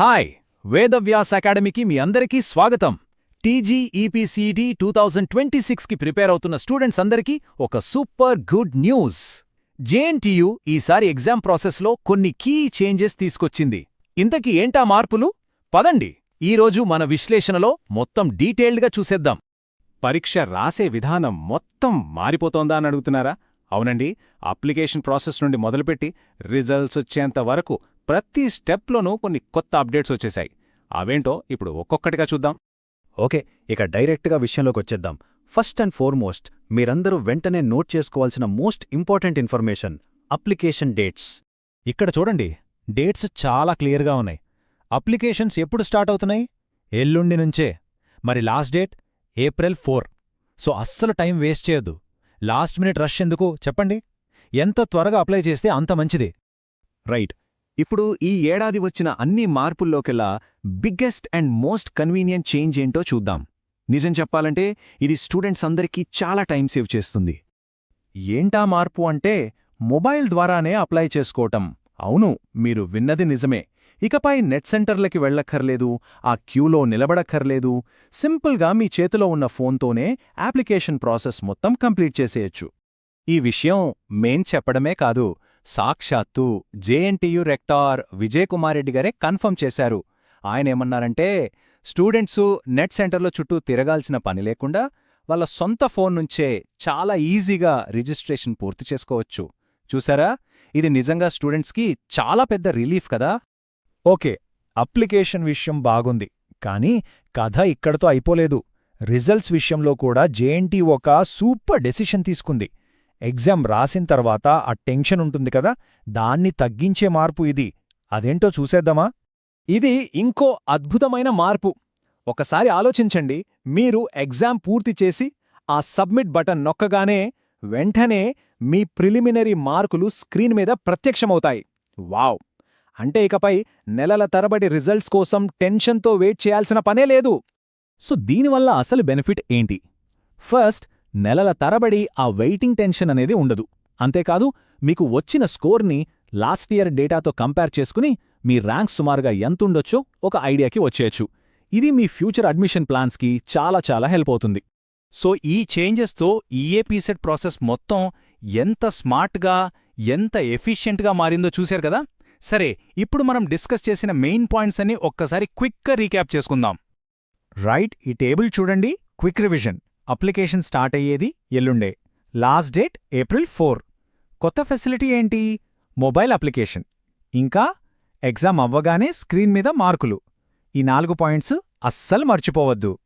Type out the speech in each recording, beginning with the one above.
Hi Vedavyas అకాడమీకి మీ అందరికీ స్వాగతం. టీజీఈపీసీటీ టూ థౌజండ్ ట్వంటీ సిక్స్కి ప్రిపేర్ అవుతున్న స్టూడెంట్స్ అందరికీ ఒక సూపర్ గుడ్ న్యూస్. జేఎన్టీయు ఈసారి ఎగ్జామ్ ప్రాసెస్లో కొన్ని కీ చేంజెస్ తీసుకొచ్చింది. ఇంతకీ ఏంటా మార్పులు? పదండి ఈరోజు మన విశ్లేషణలో మొత్తం డీటెయిల్డ్గా చూసేద్దాం. పరీక్ష రాసే విధానం మొత్తం మారిపోతోందా అని అడుగుతున్నారా? అవునండి అప్లికేషన్ ప్రాసెస్ నుండి మొదలుపెట్టి రిజల్ట్స్ వచ్చేంత వరకు ప్రతి స్టెప్లోనూ కొన్ని కొత్త అప్డేట్స్ వచ్చేశాయి అవేంటో ఇప్పుడు ఒక్కొక్కటిగా చూద్దాం. ఓకే ఇక డైరెక్ట్గా విషయంలోకి వచ్చేద్దాం. ఫస్ట్ అండ్ ఫోర్మోస్ట్ మీరందరూ వెంటనే నోట్ చేసుకోవాల్సిన most important information application dates. ఇక్కడ చూడండి డేట్స్ చాలా క్లియర్గా ఉన్నాయి. అప్లికేషన్స్ ఎప్పుడు స్టార్ట్ అవుతున్నాయి? ఎల్లుండి నుంచే. మరి last date? April four. So అస్సలు టైం వేస్ట్ చేయొద్దు. లాస్ట్ మినిట్ రష్ ఎందుకు? చెప్పండి. ఎంత త్వరగా అప్లై చేస్తే అంత మంచిది. రైట్. ఇప్పుడు ఈ ఏడాది వచ్చిన అన్ని మార్పుల్లోకెల్లా biggest and most convenient change ఏంటో చూద్దాం. నిజం చెప్పాలంటే ఇది స్టూడెంట్స్ అందరికీ చాలా టైం సేవ్ చేస్తుంది. ఏంటా మార్పు అంటే మొబైల్ ద్వారానే అప్లై చేసుకోవటం. అవును మీరు విన్నది నిజమే. ఇకపై నెట్ సెంటర్లకి వెళ్ళక్కర్లేదు ఆ క్యూలో నిలబడక్కర్లేదు. సింపుల్గా మీ చేతిలో ఉన్న ఫోన్తోనే అప్లికేషన్ ప్రాసెస్ మొత్తం కంప్లీట్ చేసేయచ్చు. ఈ విషయం మేం చెప్పడమే కాదు సాక్షాత్తు జేఎన్టీయూ రెక్టార్ విజయకుమారెడ్డి గారే కన్ఫర్మ్ చేశారు. ఆయనేమన్నారంటే స్టూడెంట్సు నెట్ సెంటర్లో చుట్టూ తిరగాల్సిన పని లేకుండా వాళ్ళ సొంత ఫోన్ నుంచే చాలా ఈజీగా రిజిస్ట్రేషన్ పూర్తి చేసుకోవచ్చు. చూసారా? ఇది నిజంగా స్టూడెంట్స్కి చాలా పెద్ద రిలీఫ్ కదా? ఓకే అప్లికేషన్ విషయం బాగుంది. కానీ కథ ఇక్కడతో అయిపోలేదు. రిజల్ట్స్ విషయంలో కూడా జేఎన్టీ ఒక సూపర్ డెసిషన్ తీసుకుంది. ఎగ్జామ్ రాసిన తర్వాత ఆ టెన్షన్ ఉంటుంది కదా దాన్ని తగ్గించే మార్పు ఇది. అదేంటో చూసేద్దామా? ఇది ఇంకో అద్భుతమైన మార్పు. ఒకసారి ఆలోచించండి మీరు ఎగ్జామ్ పూర్తి చేసి ఆ సబ్మిట్ బటన్ నొక్కగానే వెంటనే మీ ప్రిలిమినరీ మార్కులు స్క్రీన్ మీద ప్రత్యక్షమవుతాయి. వావ్! అంటే ఇకపై నెలల తరబడి రిజల్ట్స్ కోసం టెన్షన్తో వెయిట్ చేయాల్సిన పనే లేదు. సో దీనివల్ల అసలు బెనిఫిట్ ఏంటి? ఫస్ట్ నెలల తరబడి ఆ వెయిటింగ్ టెన్షన్ అనేది ఉండదు. అంతేకాదు మీకు వచ్చిన స్కోర్ని లాస్ట్ ఇయర్ డేటాతో కంపేర్ చేసుకుని మీ ర్యాంక్ సుమారుగా ఎంతుండొచ్చో ఒక ఐడియాకి వచ్చేయచ్చు. ఇది మీ ఫ్యూచర్ అడ్మిషన్ ప్లాన్స్కి చాలా చాలా హెల్ప్ అవుతుంది. సో ఈ చేంజెస్తో ఈఏపీసెట్ ప్రాసెస్ మొత్తం ఎంత స్మార్ట్గా ఎంత ఎఫిషియెంట్గా మారిందో చూశారు కదా? సరే ఇప్పుడు మనం డిస్కస్ చేసిన మెయిన్ పాయింట్స్ అన్ని ఒక్కసారి క్విక్గా రీక్యాప్ చేసుకుందాం. రైట్ ఈ టేబుల్ చూడండి. Quick revision. అప్లికేషన్ స్టార్ట్ అయ్యేది ఎల్లుండే. Last date April four. కొత్త ఫెసిలిటీ ఏంటి? Mobile application. ఇంకా ఎగ్జామ్ అవ్వగానే స్క్రీన్ మీద మార్కులు. ఈ నాలుగు పాయింట్స్ అస్సలు మర్చిపోవద్దు.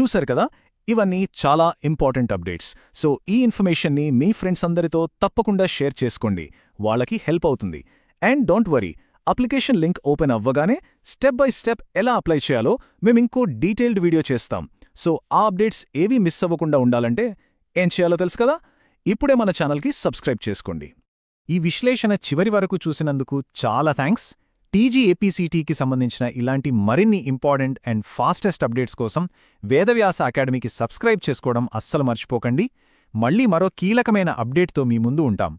చూశారు కదా? ఇవన్నీ చాలా ఇంపార్టెంట్ అప్డేట్స్. సో ఈ ఇన్ఫర్మేషన్ని మీ ఫ్రెండ్స్ అందరితో తప్పకుండా షేర్ చేసుకోండి. వాళ్ళకి హెల్ప్ అవుతుంది. And don't worry application link open అవ్వగానే స్టెప్ బై స్టెప్ ఎలా అప్లై చేయాలో మేమింకో డీటెయిల్డ్ వీడియో చేస్తాం. సో ఆ అప్డేట్స్ ఏవీ మిస్ అవ్వకుండా ఉండాలంటే ఏం చేయాలో తెలుసు కదా? ఇప్పుడే మన ఛానల్కి సబ్స్క్రైబ్ చేసుకోండి. ఈ విశ్లేషణ చివరి వరకు చూసినందుకు చాలా థ్యాంక్స్. టీజీఏపీసీటీకి సంబంధించిన ఇలాంటి మరిన్ని ఇంపార్టెంట్ అండ్ ఫాస్టెస్ట్ అప్డేట్స్ కోసం వేదవ్యాస అకాడమీకి సబ్స్క్రైబ్ చేసుకోవడం అస్సలు మర్చిపోకండి. మళ్ళీ మరో కీలకమైన అప్డేట్తో మీ ముందు ఉంటాం.